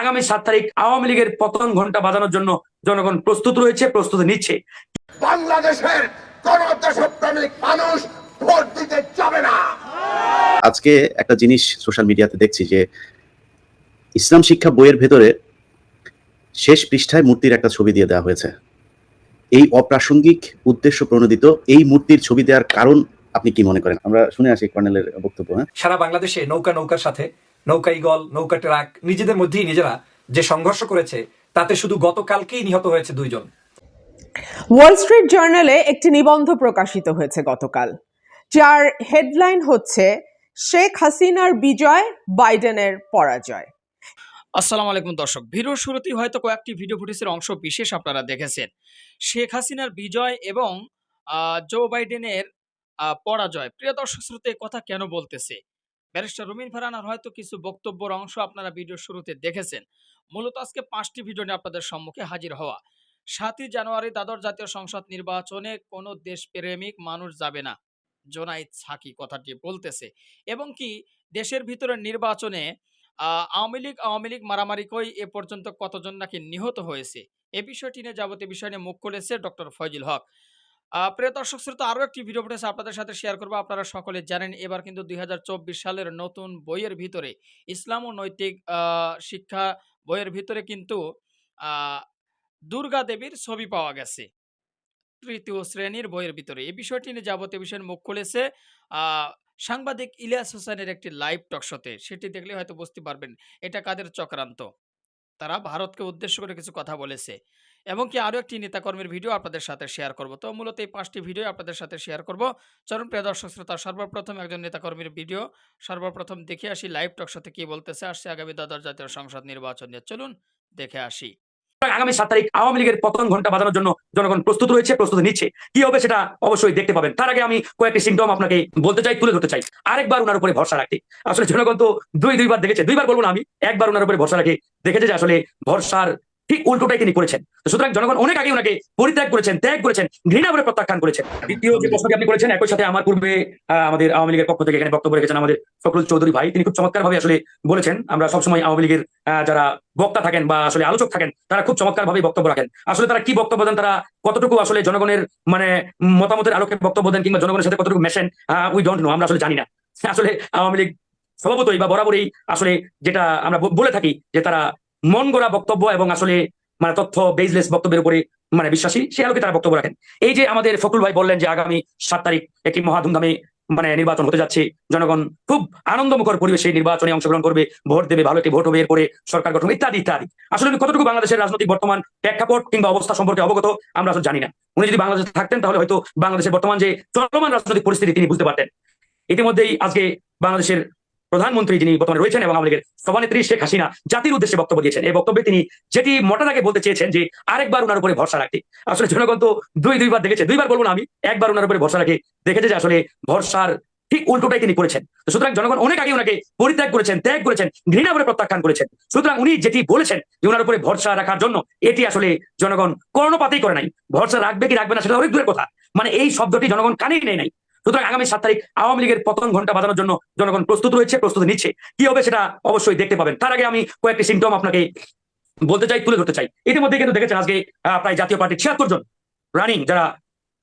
আগামী সাত তারিখ আওয়ামী লীগের পতন ঘণ্টা বাজানোর জন্য জনগণ প্রস্তুত রয়েছে প্রস্তুতি নিচ্ছে। বাংলাদেশের কোন দেশপ্রেমিক মানুষ ভোট দিতে যাবে না। আজকে একটা জিনিস সোশ্যাল মিডিয়াতে দেখছি যে ইসলাম শিক্ষা বইয়ের ভেতরে শেষ পৃষ্ঠায় মূর্তির একটা ছবি দিয়ে দেওয়া হয়েছে। এই অপ্রাসঙ্গিক উদ্দেশ্য প্রণোদিত এই মূর্তির ছবি দেওয়ার কারণ আপনি কি মনে করেন? আমরা শুনে আসি কর্নেলের বক্তব্য হ্যাঁ? সারা বাংলাদেশে নৌকা নৌকার সাথে নৌকা ইগল নৌকা ট্রাক নিজেদের মধ্যেই নিজেরা যে সংঘর্ষ করেছে তাতে শুধু গতকালকেই নিহত হয়েছে দুইজন। ওয়াল স্ট্রিট জার্নালে একটি নিবন্ধ প্রকাশিত হয়েছে গতকাল। যার হেডলাইন হচ্ছে শেখ হাসিনার বিজয় বাইডেনের পরাজয়। আসসালামু আলাইকুম দর্শক ভিডিওর শুরুতেই হয়তো কয়েকটি ভিডিও ফুটেজের অংশ বিশেষ আপনারা দেখেছেন। শেখ হাসিনার বিজয় এবং আহ, জো বাইডেনের আহ, পরাজয়। প্রিয় দর্শক শ্রোতে কথা কেন বলতেছে? ব্যারিস্টার রুমিন ফারানার হয়তো কিছু বক্তব্যের অংশ আপনারা ভিডিওর শুরুতে দেখেছেন। মূলত আজকে পাঁচটি ভিডিও নিয়ে আপনাদের সম্মুখে হাজির হওয়া। সাতই জানুয়ারি দাদর জাতীয় সংসদ নির্বাচনে কোনো দেশপ্রেমিক মানুষ যাবে না, জোনাইদ সাকি কথাটি বলতেছে। এবং কি, দেশের ভিতরে নির্বাচনে আওয়ামী লীগ আওয়ামী লীগ মারামারি কই এ পর্যন্ত কতজন নাকি নিহত হয়েছে? এ বিষয়টি নিয়ে যাবতীয় বিষয় নিয়ে মুখ খুলেছে ডক্টর ফয়জুল হক। প্রিয় দর্শক শ্রোতা, আরও একটি ভিডিও ফুটেজ আপনাদের সাথে শেয়ার করব। আপনারা সকলে জানেন, এবার কিন্তু দুই হাজার চব্বিশ সালের নতুন বইয়ের ভিতরে, ইসলাম ও নৈতিক শিক্ষা বইয়ের ভিতরে কিন্তু দুর্গা দেবীর ছবি পাওয়া গেছে, তৃতীয় শ্রেণির বইয়ের ভিতরে। এই বিষয়টি নিয়ে যাবতীয় বিষয় মুখ খুলেছে সাংবাদিক ইলিয়াস হোসেনের একটি লাইভ টকশোতে সেটি দেখলে হয়তো বুঝতে পারবেন, এটা কাদের চক্রান্ত? তারা ভারতকে উদ্দেশ্য করে কিছু কথা বলেছে। এবং কি আরও একটি নেতাকর্মীর ভিডিও আপনাদের সাথে শেয়ার করব। তো মূলত এই পাঁচটি ভিডিও আপনাদের সাথে শেয়ার করব। চরম প্রিয় দর্শক শ্রোতা, সর্বপ্রথম একজন নেতাকর্মীর ভিডিও। সর্বপ্রথম দেখে আসি লাইভ টক শোতে কি বলতেছে। আসছে আগামী দ্বাদশ জাতীয় সংসদ নির্বাচন নিয়ে। চলুন, দেখে আসি। আগামী সাত তারিখ আওয়ামী লীগের পতন ঘণ্টা বাজানোর জন্য জনগণ প্রস্তুত রয়েছে, প্রস্তুতি নিচ্ছে। কি হবে সেটা অবশ্যই দেখতে পাবেন। তার আগে আমি কয়েকটি সিমটম আপনাকে বলতে চাই, তুলে ধরতে চাই। আরেকবার ওনার উপরে ভরসা রাখতে আসলে জনগণ তো দুই দুইবার দেখেছে, দুইবার বলব না আমি, একবার ওনার উপরে ভরসা রাখে। দেখেছে যে আসলে ভরসার ঠিক উল্টোটাই তিনি করেছেন। সুতরাং জনগণ অনেক আগে ওনাকে পরিত্যাগ করেছেন, ত্যাগ করেছেন, ঘৃণা করে প্রত্যাখ্যান করেছেন। দ্বিতীয় যে প্রশ্নটি আপনি করেছেন, একই সাথে আমার পূর্বে আমাদের আওয়ামী লীগের পক্ষ থেকে এখানে বক্তব্য রেখেছেন আমাদের ফখরুল চৌধুরী ভাই। তিনি খুব চমৎকার ভাবে আসলে বলেছেন, আমরা সবসময় আওয়ামী লীগের যারা বক্তা থাকেন বা আসলে আলোচক থাকেন, তারা খুব চমৎকার ভাবে বক্তব্য রাখেন। আসলে তারা কি বক্তব্য দেন, তারা কতটুকু আসলে জনগণের মানে মতামতের আলোকে বক্তব্য দেন কিংবা জনগণের সাথে কতটুকু মেশেন উই ডোন্ট নো আমরা আসলে জানি না। আসলে আওয়ামী লীগ স্বভাবতই বা বরাবরই আসলে যেটা আমরা বলে থাকি যে তারা মন গড়া বক্তব্য এবং আসলে মানে তথ্য বেসলেস বক্তব্যের উপরে মানে বিশ্বাসী, সে আলোকে তারা বক্তব্য রাখেন। এই যে আমাদের ফখরুল ভাই বললেন যে আগামী সাত তারিখ একটি মহা ধুমধামে মানে নির্বাচন হতে যাচ্ছে, জনগণ খুব আনন্দমুখর পরিবেশে নির্বাচনে অংশগ্রহণ করবে, ভোট দেবে ভালো একটি ভোট হবে এরপরে সরকার গঠন ইত্যাদি ইত্যাদি। আসলে কতটুকু বাংলাদেশের রাজনৈতিক বর্তমান প্রেক্ষাপট কিংবা অবস্থা সম্পর্কে অবগত, আমরা আসলে জানি না। উনি যদি বাংলাদেশে থাকতেন, তাহলে হয়তো বাংলাদেশের বর্তমান যে চলমান রাজনৈতিক পরিস্থিতি তিনি বুঝতে পারতেন। ইতিমধ্যেই আজকে বাংলাদেশের প্রধানমন্ত্রী যিনি বর্তমানে রয়েছেন এবং লীগের সভানেত্রী শেখ হাসিনা জাতির উদ্দেশ্যে বক্তব্য দিয়েছেন। এই বক্তব্যে তিনি যেটি মোটা দাগে বলতে চেয়েছেন যে আরেকবার ওনার উপরে ভরসা রাখতে। আসলে জনগণ তো দুই দুইবার দেখেছে। দুইবার বলব না আমি, একবার ওনার উপরে ভরসা রাখে, দেখেছে যে আসলে ভরসার ঠিক উল্টোটাই তিনি করেছেন। সুতরাং জনগণ অনেক আগে ওনাকে পরিত্যাগ করেছেন, ত্যাগ করেছেন, ঘৃণা করে প্রত্যাখ্যান করেছেন। সুতরাং উনি যেটি বলেছেন যে ওনার উপরে ভরসা রাখার জন্য, এটি আসলে জনগণ কর্ণপাতেই করে নাই। ভরসা রাখবে কি রাখবে না সেটা অনেক দূরের কথা। মানে এই শব্দটি জনগণ কানেই নেই নাই। সুতরাং আগামী সাত তারিখ আওয়ামী লীগের পতন ঘণ্টা বাজানোর জন্য জনগণ প্রস্তুত রয়েছে, প্রস্তুতি নিচ্ছে। কি হবে সেটা অবশ্যই দেখতে পাবেন। তার আগে আমি কয়েকটি সিমটম আপনাকে বলতে চাই, তুলে ধরতে চাই। ইতিমধ্যে কিন্তু দেখেছেন আজকে প্রায় জাতীয় পার্টির ছিয়াত্তর জন রানিং যারা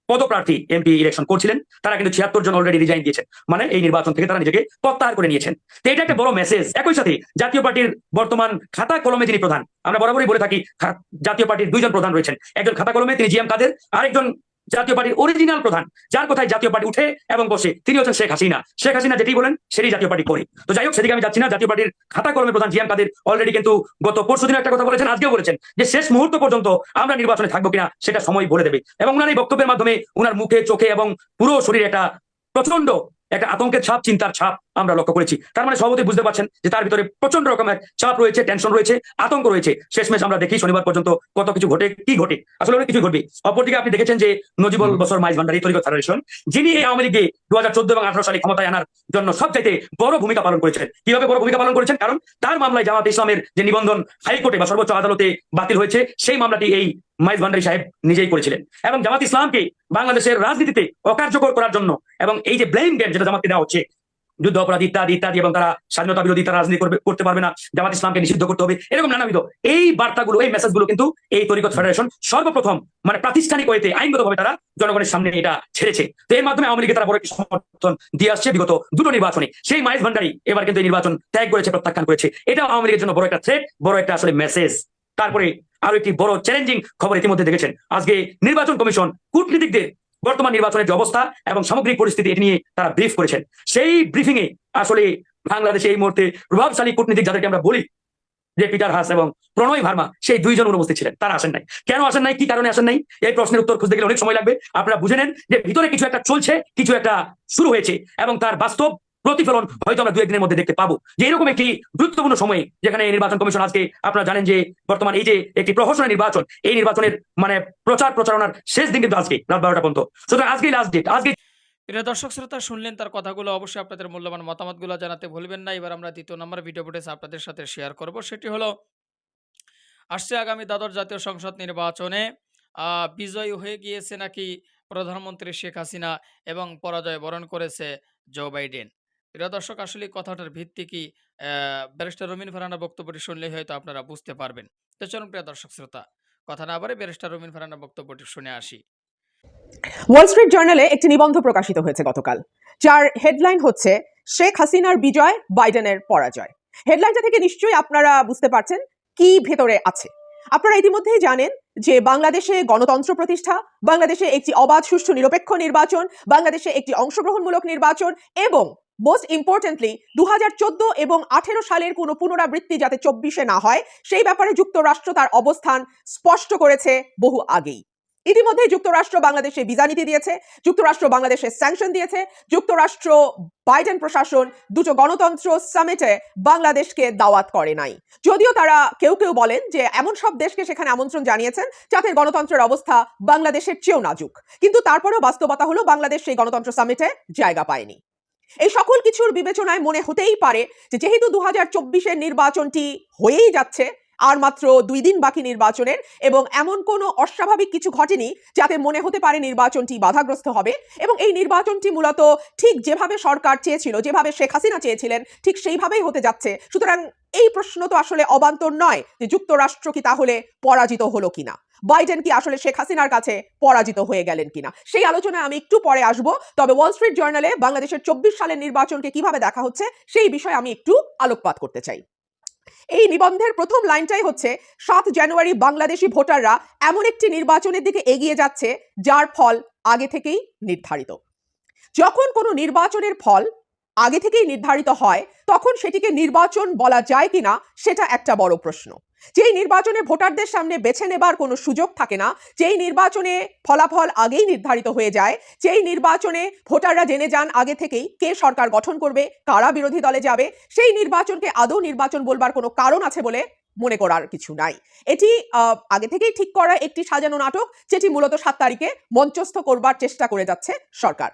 পদপ্রার্থী এমপি ইলেকশন করছিলেন, তারা কিন্তু ছিয়াত্তর জন অলরেডি রিজাইন দিয়েছেন। মানে এই নির্বাচন থেকে তারা নিজেকে প্রত্যাহার করে নিয়েছেন। তো এটা একটা বড় মেসেজ একই সাথে জাতীয় পার্টির বর্তমান খাতা কলমে যিনি প্রধান। আমরা বরাবরই বলে থাকি জাতীয় পার্টির দুইজন প্রধান রয়েছেন। একজন খাতা কলমে তিনি জিএম কাদের, আরেকজন জাতীয় পার্টির অরিজিনাল প্রধান, যার কথায় জাতীয় পার্টি উঠে এবং বসে, তিনি হচ্ছেন শেখ হাসিনা। শেখ হাসিনা যেটি বলেন, সেটি জাতীয় পার্টি করে। তো যাই হোক, সেদিকে আমি যাচ্ছি না। জাতীয় পার্টির খাতা কলমে প্রধান জিএম কাদের অলরেডি কিন্তু গত পরশু দিন একটা কথা বলেছেন, আজকেও বলেছেন যে শেষ মুহূর্ত পর্যন্ত আমরা নির্বাচনে থাকব কিনা সেটা সময় বলে দেবে। এবং ওনার এই বক্তব্যের মাধ্যমে উনার মুখে, চোখে এবং পুরো শরীরে একটা প্রচণ্ড একটা আতঙ্কের ছাপ, চিন্তার ছাপ আমরা লক্ষ্য করেছি। তার মানে সভাপতি বুঝতে পারছেন যে তার ভিতরে প্রচণ্ড রকমের চাপ রয়েছে টেনশন রয়েছে আতঙ্ক রয়েছে। শেষমেশ আমরা দেখি শনিবার পর্যন্ত কত কিছু ঘটে কি ঘটে? আসলে অনেক কিছু ঘটবে। অপরদিকে আপনি দেখেছেন যে নজিবুল বছর মাইজ ভান্ডারী তরিকত ফেডারেশন যিনি এই আওয়ামী লীগে দু হাজার চোদ্দ এবং আঠারো সালে ক্ষমতায় আনার জন্য সবচাইতে বড় ভূমিকা পালন করেছেন। কীভাবে বড় ভূমিকা পালন করেছেন? কারণ তার মামলায় জামাত ইসলামের যে নিবন্ধন হাইকোর্টে বা সর্বোচ্চ আদালতে বাতিল হয়েছে সেই মামলাটি এই মাইজ ভান্ডারী সাহেব নিজেই করেছিলেন। এবং জামাত ইসলামকে বাংলাদেশের রাজনীতিতে অকার্যকর করার জন্য এবং এই যে ব্লেম গেম যেটা জামাতকে দেওয়া হচ্ছে যুদ্ধ অপরাধী ইত্যাদি ইত্যাদি, এবং তারা স্বাধীনতা বিরোধী তারা রাজনীতি করবে, করতে পারবে না, জামাত ইসলামকে নিষিদ্ধ করতে হবে, এরকম নানাবিধ। এই বার্তাগুলো, এই মেসেজগুলো কিন্তু এই তরিকত ফেডারেশন সর্বপ্রথম মানে প্রাতিষ্ঠানিক ওয়েতে, আইনগতভাবে তারা জনগণের সামনে এটা ছেড়েছে। তো এর মাধ্যমে আওয়ামী লীগকে তারা বড় একটি সমর্থন দিয়ে আসছে বিগত দুটো নির্বাচনে। সেই মাইজ ভান্ডারি এবার কিন্তু এই নির্বাচন ত্যাগ করেছে, প্রত্যাখ্যান করেছে। এটা আওয়ামী লীগের জন্য বড় একটা থ্রেট বড় একটা আসলে মেসেজ তারপরে আরও একটি বড় চ্যালেঞ্জিং খবর ইতিমধ্যে দেখেছেন। আজকে নির্বাচন কমিশন, কূটনীতিকদের বর্তমান নির্বাচনের যে অবস্থা এবং সামগ্রিক পরিস্থিতি এটি নিয়ে তারা ব্রিফ করেছেন। সেই ব্রিফিং এ আসলে বাংলাদেশে এই মুহূর্তে প্রভাবশালী কূটনীতিক যাদেরকে আমরা বলি, যে পিটার হাস এবং প্রণয় ভার্মা, সেই দুইজন অনুপস্থিত ছিলেন। তারা আসেন নাই। কেন আসেন নাই? কি কারণে আসেন নাই? এই প্রশ্নের উত্তর খুঁজতে গেলে অনেক সময় লাগবে। আপনারা বুঝে নেন যে ভিতরে কিছু একটা চলছে, কিছু একটা শুরু হয়েছে এবং তার বাস্তব প্রতিফলন হয়তো আমরা দু একদিনের মধ্যে দেখতে পাবো। যে এরকম একটি গুরুত্বপূর্ণ সময়ে যেখানে নির্বাচন কমিশন আজকে আপনারা জানেন যে বর্তমান এই যে একটি প্রহসনের নির্বাচন, এই নির্বাচনের মানে প্রচার প্রচারণার শেষ দিন কিন্তু আজকে, রাত বারোটা পর্যন্ত। সুতরাং আজকে লাস্ট ডেট আজকে প্রিয় দর্শক, শ্রোতা, শুনলেন তার কথাগুলো, অবশ্যই আপনাদের মূল্যবান মতামতগুলো জানাতে ভুলবেন না। এবার আমরা দ্বিতীয় নম্বর ভিডিও ফুটেজ আপনাদের সাথে শেয়ার করব। সেটি হলো, আসছে আগামী দ্বাদশ জাতীয় সংসদ নির্বাচনে। বিজয়ী হয়ে গিয়েছে নাকি প্রধানমন্ত্রী শেখ হাসিনা এবং পরাজয় বরণ করেছে জো বাইডেন? প্রিয় দর্শক, আসলে কথাটার ভিত্তি কি? ব্যারিস্টার রমিন ফারানার বক্তব্যটি শুনলেই হয়তো আপনারা বুঝতে পারবেন। তো চলুন প্রিয় দর্শক, শ্রোতা, কথা না বারে ব্যারিস্টার রমিন ফারানার বক্তব্যটি শুনে আসি। ওয়াল স্ট্রিট জার্নালে একটি নিবন্ধ প্রকাশিত হয়েছে গতকাল, যার হেডলাইন হচ্ছে, শেখ হাসিনার বিজয়, বাইডেনের পরাজয়। হেডলাইনটা থেকে নিশ্চয়ই আপনারা বুঝতে পারছেন কি ভেতরে আছে। আপনারা ইতিমধ্যেই জানেন যে বাংলাদেশে গণতন্ত্র প্রতিষ্ঠা, বাংলাদেশে একটি অবাধ সুষ্ঠু নিরপেক্ষ নির্বাচন, বাংলাদেশে একটি অংশগ্রহণমূলক নির্বাচন এবং মোস্ট ইম্পর্টেন্টলি দু হাজার চোদ্দ এবং আঠেরো সালের কোনো পুনরাবৃত্তি যাতে চব্বিশে না হয়, সেই ব্যাপারে যুক্তরাষ্ট্র তার অবস্থান স্পষ্ট করেছে বহু আগেই। ইতিমধ্যে যুক্তরাষ্ট্র বাংলাদেশে ভিসা নীতি দিয়েছে, যুক্তরাষ্ট্র বাংলাদেশে স্যাংশন দিয়েছে, যুক্তরাষ্ট্র বাইডেন প্রশাসন দুটো গণতন্ত্র সামিটে বাংলাদেশকে দাওয়াত করে নাই। যদিও তারা কেউ কেউ বলেন যে এমন সব দেশকে সেখানে আমন্ত্রণ জানিয়েছেন যাতে গণতন্ত্রের অবস্থা বাংলাদেশের চেয়েও নাজুক। কিন্তু তারপরেও বাস্তবতা হলো বাংলাদেশ সেই গণতন্ত্র সামিটে জায়গা পায়নি। এই সকল কিছুর বিবেচনায় মনে হতেই পারে যেহেতু দু হাজার নির্বাচনটি হয়েই যাচ্ছে আর মাত্র দুই দিন বাকি নির্বাচনের এবং এমন কোনো অস্বাভাবিক কিছু ঘটেনি যাতে মনে হতে পারে নির্বাচনটি বাধাগ্রস্ত হবে এবং এই নির্বাচনটি মূলত ঠিক যেভাবে সরকার চেয়েছিল, যেভাবে শেখ হাসিনা চেয়েছিলেন, ঠিক সেইভাবেই হতে যাচ্ছে। সুতরাং এই প্রশ্ন তো আসলে অবান্তর নয় যে যুক্তরাষ্ট্র কি তাহলে পরাজিত হলো কিনা? বাইডেন কি আসলে শেখ হাসিনার কাছে পরাজিত হয়ে গেলেন কিনা? সেই আলোচনায় আমি একটু পরে আসব, তবে ওয়াল স্ট্রিট জার্নালে বাংলাদেশের চব্বিশ সালের নির্বাচনকে কীভাবে দেখা হচ্ছে সেই বিষয়ে আমি একটু আলোকপাত করতে চাই। এই নিবন্ধের প্রথম লাইনটাই হচ্ছে, সাত জানুয়ারি বাংলাদেশি ভোটাররা এমন একটি নির্বাচনের দিকে এগিয়ে যাচ্ছে, যার ফল আগে থেকেই নির্ধারিত। যখন কোনো নির্বাচনের ফল আগে থেকেই নির্ধারিত হয়, তখন সেটিকে নির্বাচন বলা যায় কিনা, সেটা একটা বড় প্রশ্ন। যেই নির্বাচনে ভোটারদের সামনে বেছে নেবার কোনো সুযোগ থাকে না, যেই নির্বাচনে ফলাফল আগেই নির্ধারিত হয়ে যায়, যেই নির্বাচনে ভোটাররা জেনে যান আগে থেকেই কে সরকার গঠন করবে, কারা বিরোধী দলে যাবে, সেই নির্বাচনকে আদৌ নির্বাচন বলবার কোনো কারণ আছে বলে মনে করার কিছু নাই। এটি আগে থেকেই ঠিক করা একটি সাজানো নাটক, যেটি মূলত সাত তারিখে মঞ্চস্থ করবার চেষ্টা করে যাচ্ছে সরকার।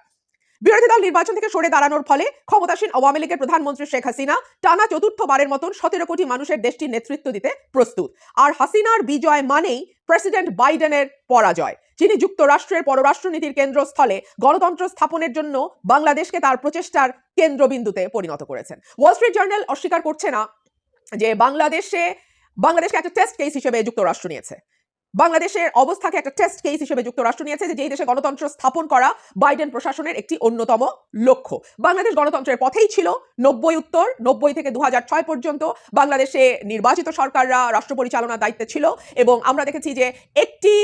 বিরোধী দল নির্বাচন থেকে সরে দাঁড়ানোর ফলে ক্ষমতাসীন আওয়ামী লীগের প্রধানমন্ত্রী শেখ হাসিনা টানা চতুর্থবারের মতন সতেরো কোটি মানুষের দেশটির নেতৃত্ব দিতে প্রস্তুত। আর হাসিনার বিজয় মানেই প্রেসিডেন্ট বাইডেনের পরাজয়, যিনি যুক্তরাষ্ট্রের পররাষ্ট্রনীতির কেন্দ্রস্থলে গণতন্ত্র স্থাপনের জন্য বাংলাদেশকে তার প্রচেষ্টার কেন্দ্রবিন্দুতে পরিণত করেছেন। ওয়াল স্ট্রিট জার্নাল অস্বীকার করছে না যে বাংলাদেশে, বাংলাদেশকে একটা টেস্ট কেস হিসেবে যুক্তরাষ্ট্র নিয়েছে। বাংলাদেশের অবস্থাকে একটা টেস্ট কেস হিসেবে যুক্তরাষ্ট্র নিয়েছে যে দেশে গণতন্ত্র স্থাপন করা বাইডেন প্রশাসনের একটি অন্যতম লক্ষ্য। বাংলাদেশ গণতন্ত্রের পথেই ছিল নব্বই উত্তর, নব্বই থেকে দু পর্যন্ত বাংলাদেশে নির্বাচিত সরকাররা, রাষ্ট্র পরিচালনার দায়িত্বে ছিল এবং আমরা দেখেছি যে একটি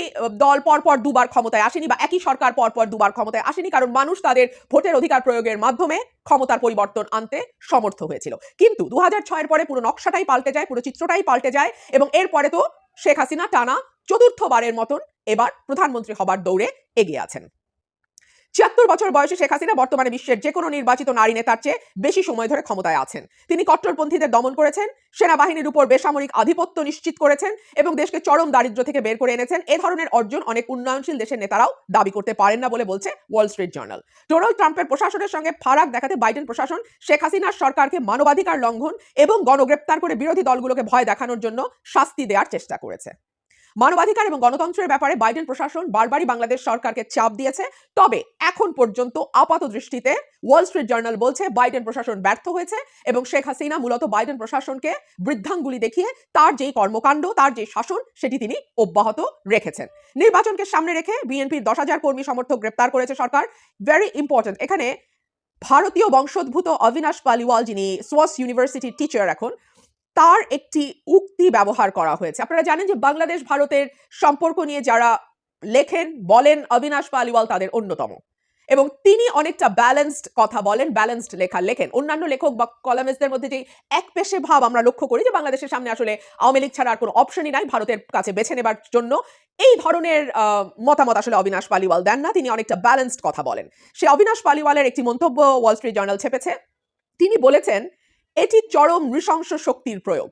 দল পরপর দুবার ক্ষমতায় আসেনি বা একই সরকার পরপর দুবার ক্ষমতায় আসেনি কারণ মানুষ তাদের ভোটের অধিকার প্রয়োগের মাধ্যমে ক্ষমতার পরিবর্তন আনতে সমর্থ হয়েছিল। কিন্তু দু হাজার পরে পুরো নকশাটাই পাল্টে যায়, পুরো চিত্রটাই পাল্টে যায় এবং এরপরে তো শেখ হাসিনা টানা চতুর্থবারের মতন এবার প্রধানমন্ত্রী হবার দৌড়ে এগিয়ে আছেন। ছিয়াত্তর বছর বয়সী শেখ হাসিনা বর্তমানে বিশ্বের যে কোনো নির্বাচিত নারী নেতার চেয়ে বেশি সময় ধরে ক্ষমতায় আছেন। তিনি কট্টরপন্থীদের দমন করেছেন, সেনাবাহিনীর উপর বেসামরিক আধিপত্য নিশ্চিত করেছেন এবং দেশকে চরম দারিদ্র্য থেকে বের করে এনেছেন। এ ধরনের অর্জন অনেক উন্নয়নশীল দেশের নেতারাও দাবি করতে পারেন না বলে বলছে ওয়াল স্ট্রিট জার্নাল ডোনাল্ড ট্রাম্পের প্রশাসনের সঙ্গে ফারাক দেখাতে বাইডেন প্রশাসন শেখ হাসিনার সরকারকে মানবাধিকার লঙ্ঘন এবং গণগ্রেপ্তার করে বিরোধী দলগুলোকে ভয় দেখানোর জন্য শাস্তি দেওয়ার চেষ্টা করেছে। মানবাধিকার এবং গণতন্ত্রের ব্যাপারে বাইডেন প্রশাসন বারবারই বাংলাদেশ সরকারকে চাপ দিয়েছে। তবে এখন পর্যন্ত আপাত দৃষ্টিতে ওয়াল স্ট্রিট জার্নাল বলছে বাইডেন প্রশাসন ব্যর্থ হয়েছে এবং শেখ হাসিনা মূলত বাইডেন প্রশাসনকে বৃদ্ধাঙ্গুলি দেখিয়ে তার যেই কর্মকাণ্ড, তার যে শাসন, সেটি তিনি অব্যাহত রেখেছেন। নির্বাচনকে সামনে রেখে বিএনপির দশ হাজার কর্মী সমর্থক গ্রেপ্তার করেছে সরকার। ভেরি ইম্পর্টেন্ট এখানে ভারতীয় বংশোদ্ভূত অবিনাশ পালিওয়াল যিনি সোয়াস ইউনিভার্সিটির টিচার এখন তার একটি উক্তি ব্যবহার করা হয়েছে। আপনারা জানেন যে বাংলাদেশ ভারতের সম্পর্ক নিয়ে যারা লেখেন, বলেন, অবিনাশ পালিওয়াল তাদের অন্যতম। এবং তিনি অনেকটা ব্যালেন্সড কথা বলেন ব্যালেন্সড লেখা লেখেন। অন্যান্য লেখক বা কলামিস্টদের মধ্যে যে এক পেশে ভাব আমরা লক্ষ্য করি যে বাংলাদেশের সামনে আসলে আওয়ামী লীগ ছাড়া আর কোনো অপশনই নাই ভারতের কাছে বেছে নেবার জন্য। এই ধরনের মতামত আসলে অবিনাশ পালিওয়াল দেন না। তিনি অনেকটা ব্যালেন্সড কথা বলেন। সে অবিনাশ পালিওয়ালের একটি মন্তব্য ওয়াল স্ট্রিট জার্নাল ছেপেছে। তিনি বলেছেন এটি চরম নৃশংস শক্তির প্রয়োগ।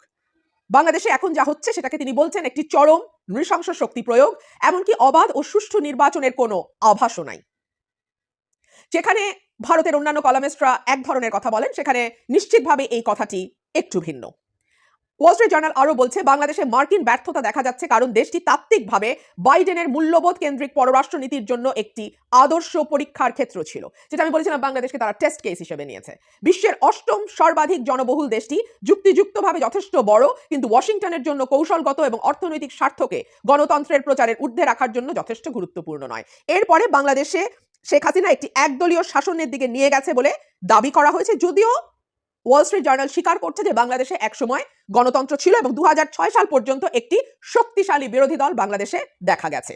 বাংলাদেশে এখন যা হচ্ছে সেটাকে তিনি বলছেন একটি চরম নৃশংস শক্তি প্রয়োগ, এমনকি অবাধ ও সুষ্ঠু নির্বাচনের কোনো আভাসও নাই। যেখানে ভারতের অন্যান্য কলামিস্টরা এক ধরনের কথা বলেন, সেখানে নিশ্চিতভাবে এই কথাটি একটু ভিন্ন। ওয়াল স্ট্রিট জার্নাল আরও বলছে, বাংলাদেশে মার্কিন ব্যর্থতা দেখা যাচ্ছে কারণ দেশটি তাত্ত্বিকভাবে বাইডেনের মূল্যবোধ কেন্দ্রিক পররাষ্ট্রনীতির জন্য একটি আদর্শ পরীক্ষার ক্ষেত্র ছিল, যেটা আমি বলেছিলাম বাংলাদেশকে তারা টেস্ট কেস হিসেবে নিয়েছে। বিশ্বের অষ্টম সর্বাধিক জনবহুল দেশটি যুক্তিযুক্তভাবে যথেষ্ট বড়, কিন্তু ওয়াশিংটনের জন্য কৌশলগত এবং অর্থনৈতিক স্বার্থকে গণতন্ত্রের প্রচারের ঊর্ধ্বে রাখার জন্য যথেষ্ট গুরুত্বপূর্ণ নয়। এরপরে বাংলাদেশে শেখ হাসিনা একটি একদলীয় শাসনের দিকে নিয়ে গেছে বলে দাবি করা হয়েছে, যদিও ওয়াল স্ট্রিট জার্নাল স্বীকার করছে যে বাংলাদেশে একসময় গণতন্ত্র ছিল এবং দু হাজার ছয় সাল পর্যন্ত একটি শক্তিশালী বিরোধী দল বাংলাদেশে দেখা গেছে।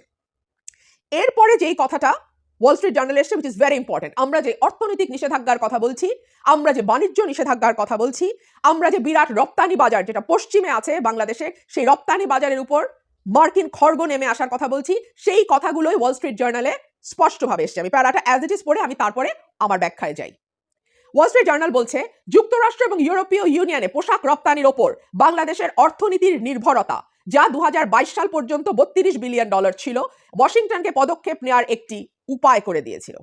এরপরে যেই কথাটা ওয়াল স্ট্রিট জার্নাল এসছে উইচ ইজ ভেরি ইম্পর্টেন্ট আমরা যে অর্থনৈতিক নিষেধাজ্ঞার কথা বলছি, আমরা যে বাণিজ্য নিষেধাজ্ঞার কথা বলছি, আমরা যে বিরাট রপ্তানি বাজার, যেটা পশ্চিমে আছে বাংলাদেশে, সেই রপ্তানি বাজারের উপর মার্কিন খর্গ নেমে আসার কথা বলছি, সেই কথাগুলোই ওয়াল স্ট্রিট জার্নালে স্পষ্টভাবে এসছে। আমি প্যারাটা অ্যাজ ইট ইজ পড়ে আমি তারপরে আমার ব্যাখ্যায় যাই। ওয়াল জার্নাল বলছে, যুক্তরাষ্ট্র এবং ইউরোপীয় ইউনিয়নে পোশাক রপ্তানির ওপর বাংলাদেশের অর্থনীতির নির্ভরতা, যা দু সাল পর্যন্ত বত্রিশ বিলিয়ন ডলার ছিল, ওয়াশিংটনকে পদক্ষেপ নেওয়ার একটি উপায় করে দিয়েছিল।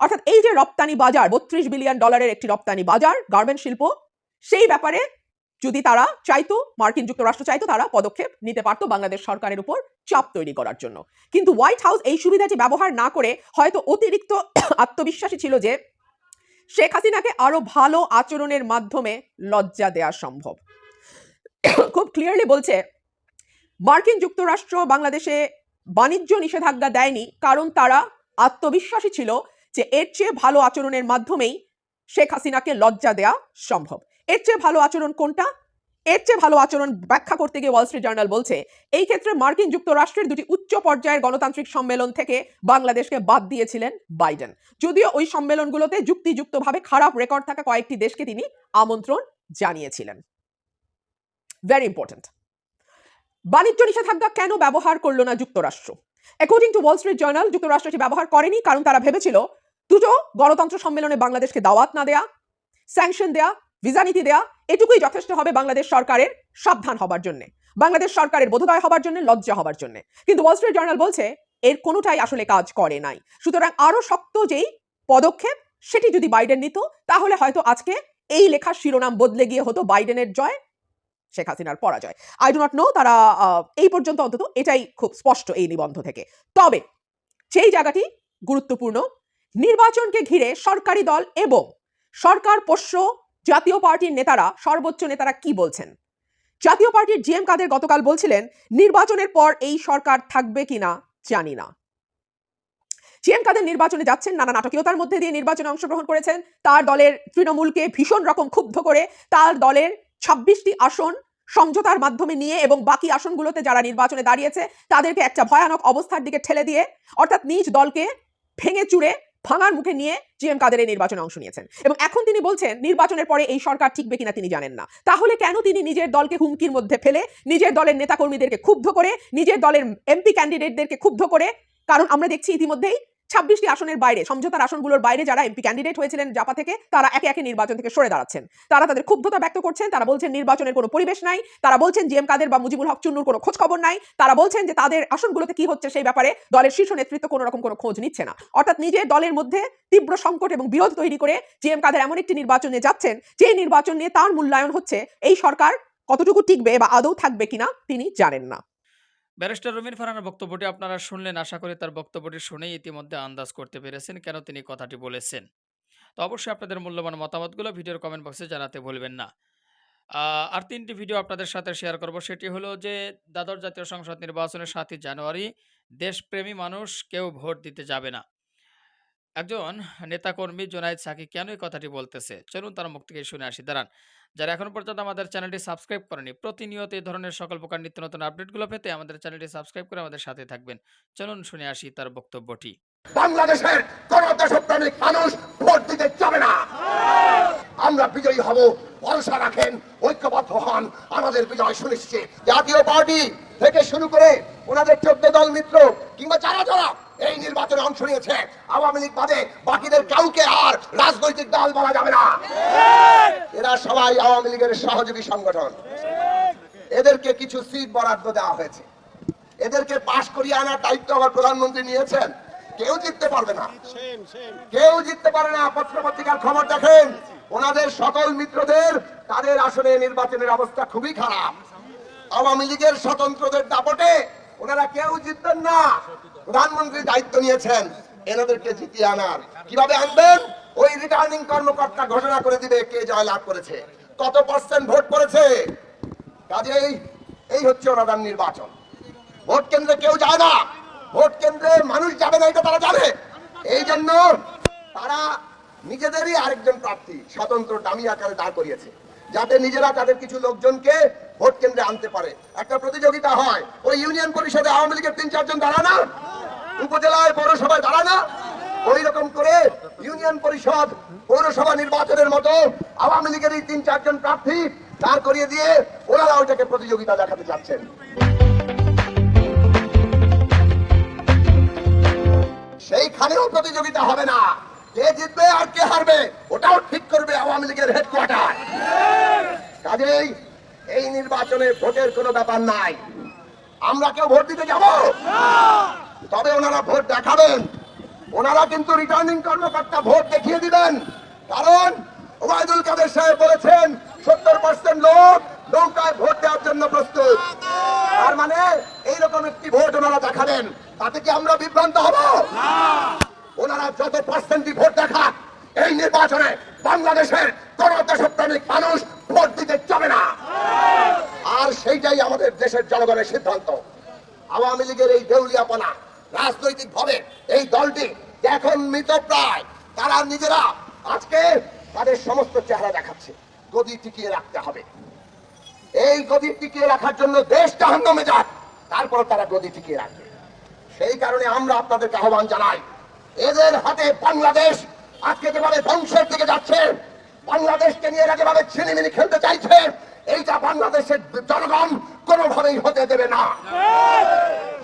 অর্থাৎ এই যে রপ্তানি বাজার, বত্রিশ বিলিয়ন ডলারের একটি রপ্তানি বাজার গার্মেন্ট শিল্প, সেই ব্যাপারে যদি তারা চাইতো, মার্কিন যুক্তরাষ্ট্র চাইতো, তারা পদক্ষেপ নিতে পারতো বাংলাদেশ সরকারের উপর চাপ তৈরি করার জন্য। কিন্তু হোয়াইট হাউস এই সুবিধাটি ব্যবহার না করে হয়তো অতিরিক্ত আত্মবিশ্বাসী ছিল যে শেখ হাসিনাকে আরও ভালো আচরণের মাধ্যমে লজ্জা দেওয়া সম্ভব। খুব ক্লিয়ারলি বলছে, মার্কিন যুক্তরাষ্ট্র বাংলাদেশে বাণিজ্য নিষেধাজ্ঞা দেয়নি কারণ তারা আত্মবিশ্বাসী ছিল যে এর চেয়ে ভালো আচরণের মাধ্যমেই শেখ হাসিনাকে লজ্জা দেওয়া সম্ভব। এর চেয়ে ভালো আচরণ কোনটা? এর চেয়ে ভালো আচরণ ব্যাখ্যা করতে গিয়ে ওয়াল স্ট্রিট জার্নাল বলছে, এই ক্ষেত্রে মার্কিন যুক্তরাষ্ট্রের দুটি উচ্চ পর্যায়ের গণতান্ত্রিক সম্মেলন থেকে বাংলাদেশকে বাদ দিয়েছিলেন বাইডেন যদিও ওই সম্মেলনগুলোতে যুক্তিযুক্তভাবে খারাপ রেকর্ড থাকা কয়েকটি দেশকে তিনি আমন্ত্রণ জানিয়েছিলেন। ভেরি ইম্পর্টেন্ট বাণিজ্য নিষেধাজ্ঞা কেন ব্যবহার করল না যুক্তরাষ্ট্র? According to Wall Street Journal যুক্তরাষ্ট্র এটি ব্যবহার করেনি কারণ তারা ভেবেছিল, দুটো গণতন্ত্র সম্মেলনে বাংলাদেশকে দাওয়াত না দেয়া স্যাংশন দেয়া ভিসা নীতি দেয়া, এটুকুই যথেষ্ট হবে বাংলাদেশ সরকারের সাবধান হবার জন্য। বাংলাদেশ সরকারের বোধোদয় হবার জন্য, লজ্জা হবার জন্য। কিন্তু ওয়াল জার্নাল বলছে, এর কোনোটাই আসলে কাজ করে নাই। সুতরাং আরও শক্ত যেই পদক্ষেপ, সেটি যদি বাইডেন নিত, তাহলে হয়তো আজকে এই লেখার শিরোনাম বদলে গিয়ে হতো বাইডেনের জয়, শেখ হাসিনার পরাজয়। আই ডো নট নো তারা এই পর্যন্ত অন্তত এটাই খুব স্পষ্ট এই নিবন্ধ থেকে। তবে সেই জায়গাটি গুরুত্বপূর্ণ, নির্বাচনকে ঘিরে সরকারি দল এবং সরকার পোষ্য জাতীয় পার্টির নেতারা, সর্বোচ্চ নেতারা কি বলছেন? জাতীয় পার্টির জিএম কাদের গতকাল বলছিলেন, নির্বাচনের পর এই সরকার থাকবে কিনা জানি না। জিএম কাদের নির্বাচনে যাচ্ছেন, নানা নাটকীয়তার মধ্যে দিয়ে নির্বাচনে অংশগ্রহণ করেছেন, তার দলের তৃণমূলকে ভীষণ রকম ক্ষুব্ধ করে তার দলের ছাব্বিশটি আসন সমঝোতার মাধ্যমে নিয়ে এবং বাকি আসনগুলোতে যারা নির্বাচনে দাঁড়িয়েছে, তাদেরকে একটা ভয়ানক অবস্থার দিকে ঠেলে দিয়ে, অর্থাৎ নিজ দলকে ভেঙে চুড়ে ভাঙার মুখে নিয়ে জি এম কাদের এই নির্বাচনে অংশ নিয়েছেন। এবং এখন তিনি বলছেন, নির্বাচনের পরে এই সরকার ঠিকবে কিনা তিনি জানেন না। তাহলে কেন তিনি নিজের দলকে হুমকির মধ্যে ফেলে, নিজের দলের নেতাকর্মীদেরকে ক্ষুব্ধ করে, নিজের দলের এমপি ক্যান্ডিডেটদেরকে ক্ষুব্ধ করে? কারণ আমরা দেখছি ইতিমধ্যেই ছাব্বিশটি আসনের বাইরে, সমঝোতার আসনগুলোর বাইরে যারা এমপি ক্যান্ডিডেট হয়েছিলেন জাপা থেকে, তারা একে একে নির্বাচন থেকে সরে দাঁড়াচ্ছেন। তারা তাদের ক্ষুব্ধতা ব্যক্ত করছেন, তারা বলছেন নির্বাচনের কোনো পরিবেশ নাই, তারা বলছেন জিএম কাদের বা মুজিবুল হক চুন্নুর কোনো খোঁজ খবর নাই, তারা বলছেন যে তাদের আসনগুলোতে কি হচ্ছে সেই ব্যাপারে দলের শীর্ষ নেতৃত্ব কোনো রকম কোনো খোঁজ নিচ্ছে না। অর্থাৎ নিজের দলের মধ্যে তীব্র সংকট এবং বিরোধ তৈরি করে জিএম কাদের এমন একটি নির্বাচনে যাচ্ছেন, যে নির্বাচন নিয়ে তার মূল্যায়ন হচ্ছে, এই সরকার কতটুকু টিকবে বা আদৌ থাকবে কিনা তিনি জানেন না। ব্যারিস্টার রুমিন ফারহানের বক্তব্যটি আপনারা শুনলেন। আশা করি তার বক্তব্যটি শুনেই ইতিমধ্যে আন্দাজ করতে পেরেছেন কেন তিনি কথাটি বলেছেন। তো অবশ্যই আপনাদের মূল্যবান মতামতগুলো ভিডিওর কমেন্ট বক্সে জানাতে ভুলবেন না। আর তিনটি ভিডিও আপনাদের সাথে শেয়ার করব। সেটি হলো যে, দ্বাদশ জাতীয় সংসদ নির্বাচনের সাতই জানুয়ারি, দেশপ্রেমী মানুষ কেউ ভোট দিতে যাবে না। একজন নেতাকর্মী জোনায়েদ সাকি কেন এই কথাটি বলতেছে? চলুন তার মুখ থেকে শুনে আসি। দাঁড়ান। যারা এখন পর্যন্ত আমাদের চ্যানেলটি সাবস্ক্রাইব করেনি, প্রতিনিয়ত এই ধরনের সকল প্রকার নিত্য নতুন আপডেটগুলো পেতে আমাদের চ্যানেলটি সাবস্ক্রাইব করে আমাদের সাথে থাকবেন। চলুন শুনে আসি তার বক্তব্যটি। বাংলাদেশের দেশপ্রেমিক মানুষ ভোট দিতে যাবে না। আমরা বিজয়ী হব। ভরসা রাখেন ঐক্যবদ্ধ হন। আমাদের বিজয় সুনিশ্চিত। জাতীয় পার্টি থেকে শুরু করে ওনাদের চোদ্দ দল মিত্র কিংবা যারা যারা এই নির্বাচনে অংশ নিয়েছে আওয়ামী লীগ বাদে বাকিদের কাউকে আর রাজনৈতিক দল বলা যাবে না। এরা সবাই আওয়ামী লীগের সহযোগী সংগঠন। এদেরকে কিছু সিট বরাদ্দ দেওয়া হয়েছে। এদেরকে পাশ করিয়ে আনার দায়িত্ব আমার প্রধানমন্ত্রী নিয়েছেন। কেউ জিততে পারবে না। কেউ জিততে পারে না। পত্র পত্রিকার খবর দেখেন। ওনাদের সকল মিত্রদের তাদের আসলে নির্বাচনের অবস্থা খুবই খারাপ। আওয়ামী লীগের স্বতন্ত্রদের দাপটে ওনারা কেউ জিতবেন না। প্রধানমন্ত্রী দায়িত্ব নিয়েছেন, এনাদেরকে জিতিয়ে আনার। কীভাবে আনবেন? ওই রিটার্নিং কর্মকর্তা ঘোষণা করে দিবে কে জয় লাভ করেছে। কত পার্সেন্ট ভোট করেছে কাজেই এই হচ্ছে ওনাদের নির্বাচন। ভোট কেন্দ্রে কেউ যায় না। ভোট কেন্দ্রে মানুষ যাবে না, এটা তারা জানে। এই জন্য তারা নিজেদেরই আরেকজন প্রার্থী স্বতন্ত্র দামি আকারে দাঁড় করিয়েছে, যাতে নিজেরা তাদের কিছু লোকজনকে ভোট কেন্দ্রে আনতে পারে। একটা প্রতিযোগিতা হয়, ওই ইউনিয়ন পরিষদে আওয়ামী লীগের তিন চারজন দাঁড়া না? উপজেলায়, পৌরসভায় দাঁড়া না? ওই রকম করে ইউনিয়ন পরিষদ, পৌরসভা নির্বাচনের মতো আওয়ামী লীগের এই তিন চারজন প্রার্থী দাঁড় করিয়ে দিয়ে ওনারা ওইটাকে প্রতিযোগিতা দেখাতে চাচ্ছেন সেইখানেও প্রতিযোগিতা হবে না। কে জিতবে আর কে হারবে, ওটাও ঠিক করবে আওয়ামী লীগের হেডকোয়ার্টার কাজেই এই নির্বাচনে ভোটের কোনো ব্যাপার নাই। আমরা কেউ ভোট দিতে যাব? তবে ওনারা ভোট দেখাবেন। ওনারা কিন্তু রিটার্নিং কর্মকর্তা ভোট দেখিয়ে দিবেন। কারণ ওবায়দুল কাদের সাহেব বলেছেন, সত্তর পার্সেন্ট লোক নৌকায় ভোট দেওয়ার জন্য প্রস্তুত। তার মানে এইরকম একটি ভোট ওনারা দেখাবেন। তাতে কি আমরা বিভ্রান্ত হব? ওনারা যত পার্সেন্টই ভোট দেখাক, এই নির্বাচনে বাংলাদেশের কোন দেশপ্রেমিক মানুষ ভোট দিতে যাবে না। আর সেইটাই আমাদের দেশের জনগণের সিদ্ধান্ত। আওয়ামী লীগের এই দেউলিয়াপনা রাজনৈতিক ভাবে এই দলটি এখন মৃতপ্রায়। তারা নিজেরা আজকে তাদের সমস্ত চেহারা দেখাচ্ছে। গদি টিকিয়ে রাখতে হবে। এই গদি টিকিয়ে রাখার জন্য দেশ জাহান্নামে যাক তারপর তারা গদি টিকিয়ে রাখবে। সেই কারণে আমরা আপনাদেরকে আহ্বান জানাই এদের হাতে বাংলাদেশ আজকে যেভাবে ধ্বংসের দিকে যাচ্ছে, বাংলাদেশকে নিয়ে এরা যেভাবে ছিনিমিনি খেলতে চাইছে, এইটা বাংলাদেশের জনগণ কোনোভাবেই হতে দেবে না।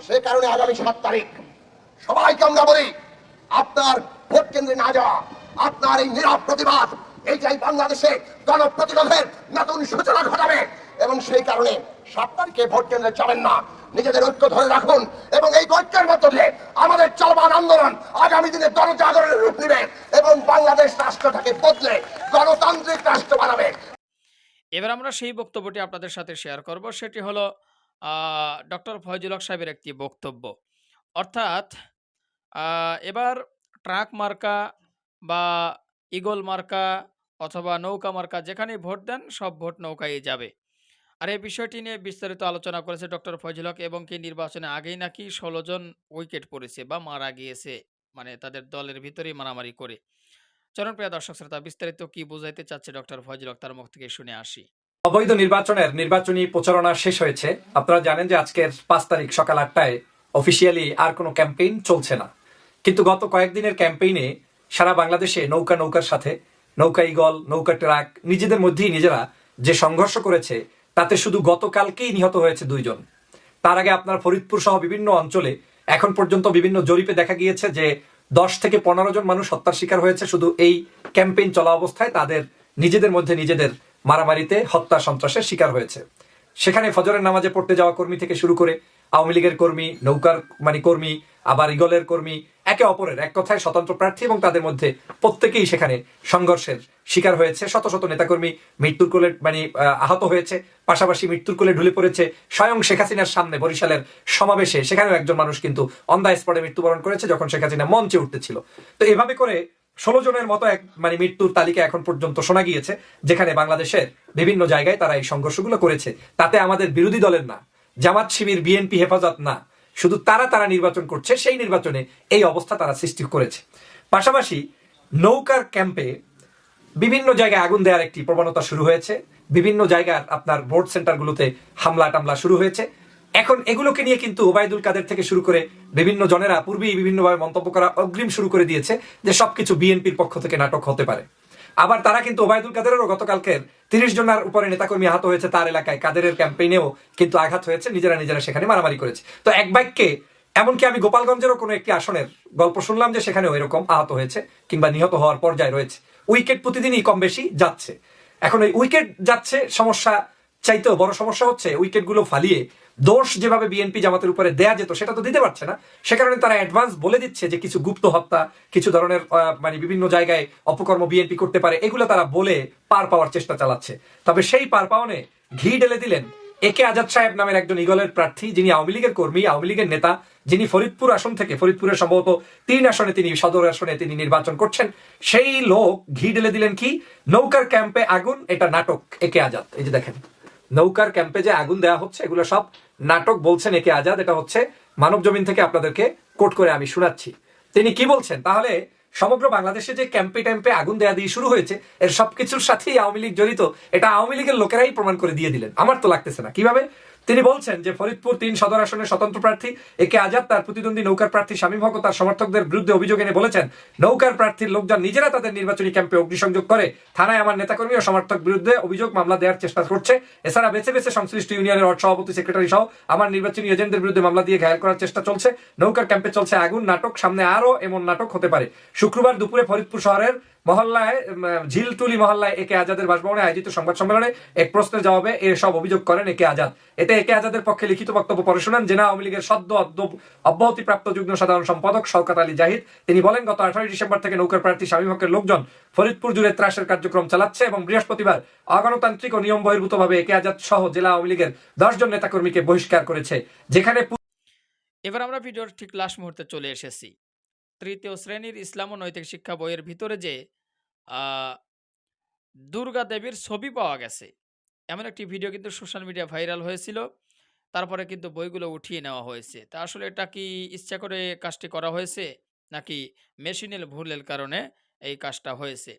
সে কারণে আগামী সাত তারিখ সবাইকে আমরা বলি, আপনার ভোট কেন্দ্রে না যাওয়া, আপনার এই নীরব প্রতিবাদ, এইটাই বাংলাদেশে গণপ্রতিরোধের নতুন সূচনা ঘটাবে। এবং সেই কারণে তারিখে ভোট কেন্দ্রে যাবেন না। নিজেদের ঐক্য ধরে রাখুন এবং এই ঐক্যের মধ্য আমাদের চলমান আন্দোলন আগামী দিনে গণজাগরণের রূপ নেবে এবং বাংলাদেশ রাষ্ট্রটাকে বদলে গণতান্ত্রিক রাষ্ট্র বানাবে। এবার আমরা সেই বক্তব্যটি আপনাদের সাথে শেয়ার করব। সেটি হলো ডক্টর ফয়জুল হক সাহেবের একটি বক্তব্য। অর্থাৎ এবার ট্রাক মার্কা বা ইগল মার্কা অথবা নৌকা মার্কা যেখানে ভোট দেন, সব ভোট নৌকায় যাবে। আর এই বিষয়টি নিয়ে বিস্তারিত আলোচনা করেছে ডক্টর ফয়জুল হক এবং কি নির্বাচনে আগেই নাকি ষোলো জন উইকেট পড়েছে বা মারা গিয়েছে মানে তাদের দলের ভিতরেই মারামারি করে। চরণ প্রিয় দর্শক শ্রোতা, বিস্তারিত কি বুঝাইতে চাচ্ছে ডক্টর ফয়জুল হক তার মুখ থেকে শুনে আসি। অবৈধ নির্বাচনের নির্বাচনী প্রচারণা শেষ হয়েছে। আপনারা জানেন যে আজকের পাঁচ তারিখ সকাল আটটায় অফিসিয়ালি আর কোনো ক্যাম্পেইন চলছে না। কিন্তু গত কয়েকদিনের ক্যাম্পেইনে সারা বাংলাদেশে নৌকা নৌকার সাথে নৌকা ইগল নৌকা ট্রাক নিজেদের মধ্যেই নিজেরা যে সংঘর্ষ করেছে তাতে শুধু গতকালকেই নিহত হয়েছে দুইজন। তার আগে আপনার ফরিদপুর সহ বিভিন্ন অঞ্চলে এখন পর্যন্ত বিভিন্ন জরিপে দেখা গিয়েছে যে দশ থেকে পনেরো জন মানুষ হত্যার শিকার হয়েছে শুধু এই ক্যাম্পেইন চলা অবস্থায় তাদের নিজেদের মধ্যে নিজেদের মারামারিতে হত্যা সন্ত্রাসের শিকার হয়েছে। সেখানে ফজরের নামাজে পড়তে যাওয়া কর্মী থেকে শুরু করে আওয়ামী লীগের কর্মী, নৌকার মানে কর্মী, আবার ইগলের কর্মী একে অপরের এক কথায় স্বতন্ত্র প্রার্থী এবং তাদের মধ্যে প্রত্যেকেই সেখানে সংঘর্ষের শিকার হয়েছে। শত শত নেতাকর্মী মৃত্যুর কোলে মানে আহত হয়েছে। পাশাপাশি মৃত্যুর কোলে ঢুলে পড়েছে স্বয়ং শেখ হাসিনার সামনে বরিশালের সমাবেশে। সেখানেও একজন মানুষ কিন্তু অন দ্য স্পটে মৃত্যুবরণ করেছে যখন শেখ হাসিনা মঞ্চে উঠতেছিল। তো এভাবে করে ষোলো জনের মতো এক মানে মৃত্যুর তালিকা এখন পর্যন্ত শোনা গিয়েছে, যেখানে বাংলাদেশের বিভিন্ন জায়গায় তারা এই সংঘর্ষগুলো করেছে। তাতে আমাদের বিরোধী দলের না, জামাত শিবির, বিএনপি, হেফাজত না। শুধু তারা তারা নির্বাচন করছে, সেই নির্বাচনে এই অবস্থা তারা সৃষ্টি করেছে। পাশাপাশি নৌকার ক্যাম্পে বিভিন্ন জায়গায় আগুন দেওয়ার একটি প্রবণতা শুরু হয়েছে। বিভিন্ন জায়গার আপনার ভোট সেন্টারগুলোতে হামলা টামলা শুরু হয়েছে। এখন এগুলোকে নিয়ে কিন্তু ওবায়দুল কাদের থেকে শুরু করে বিভিন্ন জনেরা পূর্বেই বিভিন্নভাবে মন্তব্য করা অগ্রিম শুরু করে দিয়েছে যে সবকিছু বিএনপির পক্ষ থেকে নাটক হতে পারে। আবার তারা কিন্তু ওবায়দুল কাদেরেরও গতকালকের তিরিশ জনের উপরে নেতাকর্মী আহত হয়েছে তার এলাকায়। কাদেরের ক্যাম্পেইনেও কিন্তু আঘাত হয়েছে, নিজেরা নিজেরা সেখানে মারামারি করেছে। তো এক বাক্যে, এমনকি আমি গোপালগঞ্জেরও কোনো একটি আসনের গল্প শুনলাম যে সেখানেও এরকম আহত হয়েছে কিংবা নিহত হওয়ার পর্যায়ে রয়েছে। উইকেট প্রতিদিনই কম বেশি যাচ্ছে। এখন ওই উইকেট যাচ্ছে, সমস্যা চাইতেও বড় সমস্যা হচ্ছে উইকেটগুলো ফালিয়ে দোষ যেভাবে বিএনপি জামাতের উপরে দেয়া যেত সেটা তো দিতে পারছে না। সে কারণে তারা অ্যাডভান্স বলে দিচ্ছে যে কিছু গুপ্ত হত্যা, কিছু ধরনের মানে বিভিন্ন জায়গায় অপকর্ম বিএনপি করতে পারে, এগুলো তারা বলে পার পাওয়ার চেষ্টা চালাচ্ছে। তবে সেই পার পাওয়ানে ঘি ঢেলে দিলেন একে আজাদ সাহেব নামের একজন ইগলের প্রার্থী, যিনি আওয়ামী লীগের কর্মী, আওয়ামী লীগের নেতা, যিনি ফরিদপুর আসন থেকে, ফরিদপুরের সম্ভবত তিন আসনে তিনি, সদর আসনে তিনি নির্বাচন করছেন। সেই লোক ঘি ঢেলে দিলেন কি? নৌকার ক্যাম্পে আগুন, এটা নাটক একে আজাদ। এই যে দেখেন। নৌকার ক্যাম্পে যে আগুন দেওয়া হচ্ছে, এগুলো সব নাটক বলছেন একে আজাদ। এটা হচ্ছে মানব জমিন থেকে আপনাদেরকে কোট করে আমি শোনাচ্ছি। তিনি কি বলছেন? তাহলে সমগ্র বাংলাদেশে যে ক্যাম্পে ট্যাম্পে আগুন দেয়া দিয়ে শুরু হয়েছে, এর সবকিছুর সাথেই আওয়ামী লীগ জড়িত, এটা আওয়ামী লীগের লোকেরাই প্রমাণ করে দিয়ে দিলেন। আমার তো লাগতেছে না। কীভাবে? তিনি বলছেন যে ফরিদপুর তিন সদর আসনের স্বতন্ত্র প্রার্থী একে আজাদ, তার প্রতিদ্বন্দ্বী নৌকার প্রার্থী শামীম হক তার সমর্থকদের বিরুদ্ধে অভিযোগ এনে বলেছেন, নৌকার প্রার্থীর লোকজন নিজেরা তাদের নির্বাচনী ক্যাম্পে অগ্নিসংযোগ করে। থানায় আমার নেতাকর্মী ও সমর্থক বিরুদ্ধে অভিযোগ মামলা দেওয়ার চেষ্টা করছে। এছাড়া বেছে বেছে সংশ্লিষ্ট ইউনিয়নের অর্থ সভাপতি, সেক্রেটারি সহ আমার নির্বাচনী এজেন্টদের বিরুদ্ধে মামলা দিয়ে ঘায়াল করার চেষ্টা চলছে। নৌকার ক্যাম্পে চলছে আগুন, নাটক, সামনে আরও এমন নাটক হতে পারে। শুক্রবার দুপুরে ফরিদপুর শহরের মহল্লায় ঝিলটুলি মহল্লায় একে আজাদের বাসভবনে আয়োজিত সংবাদ সম্মেলনে এক প্রশ্নের জবাবে এসব অভিযোগ করেন একে আজাদ। এতে একে আজাদের পক্ষে লিখিত বক্তব্য পড়ে শোনান জেনা আওয়ামী লীগের সদ্য অব্যাহতিপ্রাপ্ত যুগ্ম সাধারণ সম্পাদক শওকাত আলী জাহিদ। তিনি বলেন, গত আঠারোই ডিসেম্বর থেকে নৌকার প্রার্থী স্বামী হকের লোকজন ফরিদপুর জুড়ে ত্রাসের কার্যক্রম চালাচ্ছে এবং বৃহস্পতিবার অগণতান্ত্রিক ও নিয়ম বহির্ভূতভাবে একে আজাদ সহ জেলা আওয়ামী লীগের দশজন নেতাকর্মীকে বহিষ্কার করেছে, যেখানে এবার আমরা ভিডিওর ঠিক লাস্ট মুহূর্তে চলে এসেছি। তৃতীয় শ্রেণির ইসলাম ও নৈতিক শিক্ষা বইয়ের ভিতরে যে দুর্গা দেবীর ছবি পাওয়া গেছে। এমন একটি ভিডিও কিন্তু সোশ্যাল মিডিয়া ভাইরাল হয়েছিল। তারপরে কিন্তু বইগুলো উঠিয়ে নেওয়া হয়েছে। তা আসলে এটা কি ইচ্ছা করে কাজটি করা হয়েছে? নাকি মেশিনের ভুলের কারণে এই কাজটা হয়েছে?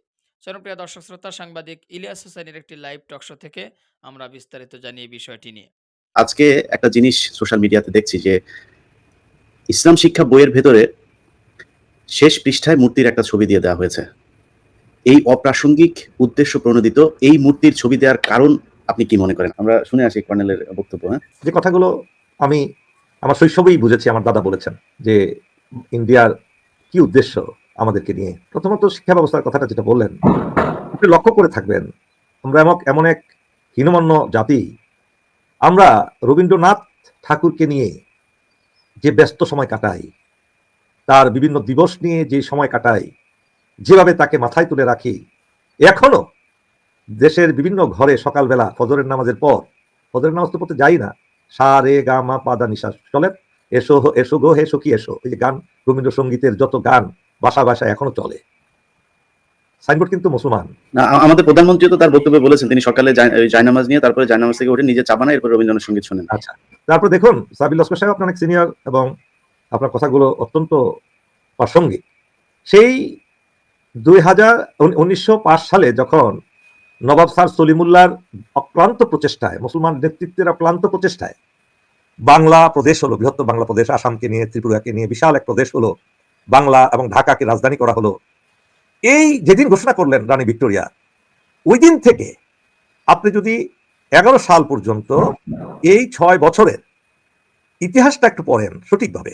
জনপ্রিয় দর্শক শ্রোতা, সাংবাদিক ইলিয়াস হোসেনের একটি লাইভ টকশো থেকে আমরা বিস্তারিত জানি এই বিষয়টি নিয়ে। আজকে একটা জিনিস সোশ্যাল মিডিয়াতে দেখছি যে, ইসলাম শিক্ষা বইয়ের ভেতরে শেষ পৃষ্ঠায় মূর্তির একটা ছবি দিয়ে দেওয়া হয়েছে। এই অপ্রাসঙ্গিক উদ্দেশ্য প্রণোদিত এই মূর্তির ছবি দেওয়ার কারণ আপনি কি মনে করেন? আমরা শুনে আসি কর্নেলের বক্তব্য হ্যাঁ? যে কথাগুলো আমি আমার শৈশবেই বুঝেছি, আমার দাদা বলেছেন যে ইন্ডিয়ার কি উদ্দেশ্য আমাদেরকে নিয়ে। প্রথমত শিক্ষা ব্যবস্থার কথাটা যেটা বললেন, আপনি লক্ষ্য করে থাকবেন, আমরা এমন এমন এক হীনমান্য জাতি। আমরা রবীন্দ্রনাথ ঠাকুরকে নিয়ে যে ব্যস্ত সময় কাটাই তার বিভিন্ন দিবস নিয়ে যে সময় কাটাই যেভাবে তাকে মাথায় তুলে রাখি এখনও দেশের বিভিন্ন ঘরে সকালবেলা ফজরের নামাজের পর ফজরের নামাজ তো পড়তে যাই না সা রে গা মা পাদা নিশা চলে এসো এসো গো হে সখী এসো এই যে গান রবীন্দ্রসঙ্গীতের যত গান বাসা বাসায় এখনও চলে। সাইনবোর্ড কিন্তু মুসলমান। না আমাদের প্রধানমন্ত্রী তো তার বক্তব্যে বলেছেন তিনি সকালে জায়- জায়নামাজ নিয়ে তারপরে জায়নামাজ থেকে উঠে নিজে চাবানা এরপর রবীন্দ্রনাথ সংগীত শোনেন। আচ্ছা তারপর দেখুন সাবিল লস্কর সাহেব অনেক সিনিয়র এবং আপনার কথাগুলো অত্যন্ত প্রাসঙ্গিক। সেই দুই হাজার উনিশশো সালে যখন নবাব স্যার সলিমুল্লাহর অক্লান্ত প্রচেষ্টায়, মুসলমান নেতৃত্বের অক্লান্ত প্রচেষ্টায়, বাংলা প্রদেশ হলো, বৃহত্তর বাংলা প্রদেশ, আসামকে নিয়ে, ত্রিপুরাকে নিয়ে, বিশাল এক প্রদেশ হলো, বাংলা এবং ঢাকাকে রাজধানী করা হলো, এই যেদিন ঘোষণা করলেন রানী ভিক্টোরিয়া, ওই দিন থেকে আপনি যদি এগারো সাল পর্যন্ত এই ছয় বছরের ইতিহাসটা একটু পড়েন সঠিকভাবে।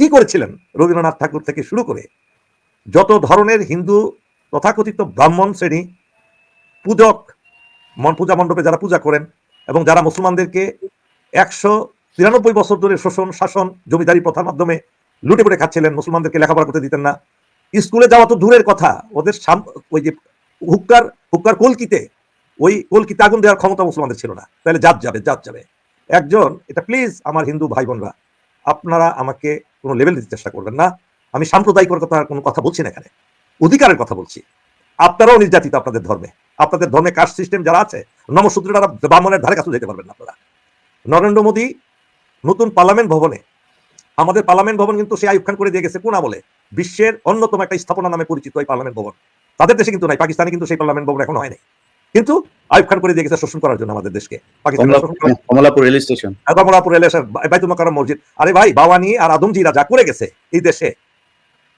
কি করেছিলেন? রবীন্দ্রনাথ ঠাকুর থেকে শুরু করে যত ধরনের হিন্দু তথাকথিত ব্রাহ্মণ শ্রেণি, পূজক পূজা মণ্ডপে যারা পূজা করেন এবং যারা মুসলমানদেরকে একশো তিরানব্বই বছর ধরে শোষণ, শাসন, জমিদারি প্রথার মাধ্যমে লুটে পুটে খাচ্ছিলেন, মুসলমানদেরকে লেখাপড়া করতে দিতেন না। স্কুলে যাওয়া তো দূরের কথা। ওদের ওই যে হুক্কার হুক্কার কলকিতে ওই কলকিতে আগুন দেওয়ার ক্ষমতা মুসলমানদের ছিল না। তাহলে জাত যাবে জাত যাবে। একজন, এটা প্লিজ আমার হিন্দু ভাই বোনরা আপনারা আমাকে কোনো লেভেল দিতে চেষ্টা করবেন না। আমি সাম্প্রদায়িকতার কোনো কথা বলছি না এখানে। অধিকারের কথা বলছি। আপনারাও নির্যাতিত আপনাদের ধর্মে। আপনাদের ধর্মে কাস্ট সিস্টেম যারা আছে নমশূদ্ররা ব্রাহ্মণের ধারে কাছে যেতে পারবেন না আপনারা। নরেন্দ্র মোদী নতুন পার্লামেন্ট ভবনে, আমাদের পার্লামেন্ট ভবন কিন্তু সে আয়ুব করে দিয়ে গেছে কোন বলে বিশ্বের অন্যতম একটা স্থাপনা নামে পরিচিত এই পার্লামেন্ট ভবন। তাদের দেশে কিন্তু নাই, পাকিস্তানে কিন্তু সেই পার্লামেন্ট ভবন এখন হয় নাই। কিন্তু আয়ুব খান করে দিয়ে গেছে শোষণ করার জন্য আমাদের দেশকে। Kamalapur rail station. বাইতুল মাকারম মসজিদ। আরে ভাই বাবানি আর আদমজিরা যা করে গেছে এই দেশে